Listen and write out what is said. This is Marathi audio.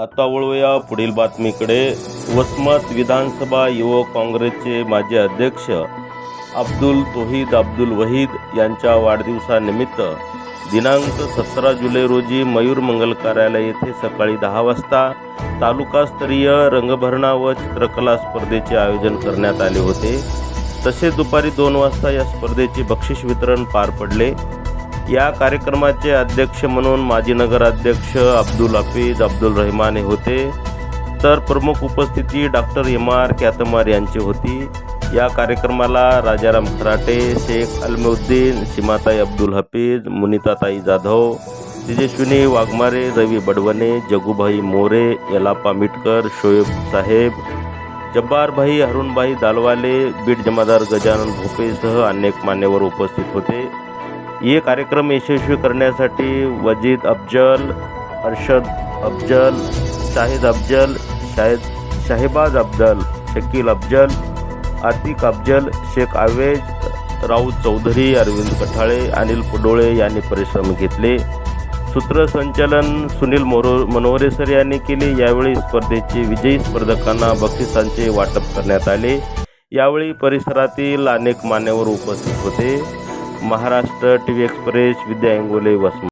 आता वळूया पुढील बातमीकडे. वसमत विधानसभा युवक काँग्रेसचे माजी अध्यक्ष अब्दुल तोहीद अब्दुल वहीद यांच्या वाढदिवसानिमित्त दिनांक सतरा जुलै रोजी मयूर मंगल कार्यालय येथे सकाळी दहा वाजता तालुकास्तरीय रंगभरणा व चित्रकला स्पर्धेचे आयोजन करण्यात आले होते. तसेच दुपारी दोन वाजता या स्पर्धेचे बक्षीस वितरण पार पडले. या कार्यक्रमाचे अध्यक्ष म्हणून माजी नगराध्यक्ष अब्दुल हफीज अब्दुल रहमान हे होते. तर प्रमुख उपस्थिती डॉक्टर एम आर कॅतमार यांची होती. या कार्यक्रमाला राजाराम खराटे शेख अलमउद्दीन सीमाताई अब्दुल हफीज मुनिताताई जाधव तेजस्विनी वाघमारे रवी बडवणे जगूभाई मोरे यलापा मिटकर शोएब साहेब जब्बारभाई हरुणभाई दालवाले बीड जमादार गजानन भोपेसह अनेक मान्यवर उपस्थित होते. ये कार्यक्रम यशस्वी करण्यासाठी वजीद अफजल अरशद अफजल शाहिद अफजल शाहिद शाहिबाज अफजल शकील अफजल आतिक अफजल शेख आवेज राऊत चौधरी अरविंद कठाळे अनिल पुडोळे यांनी परिश्रम घेतले. सूत्रसंचालन सुनील मोरो मनोहरे सर यांनी केले. यावेळी स्पर्धेचे विजयी स्पर्धकांना बक्षिसांचे वाटप करण्यात आले. यावेळी परिसरातील अनेक मान्यवर उपस्थित होते. Maharashtra T V express Vidya Ingole Vasmat.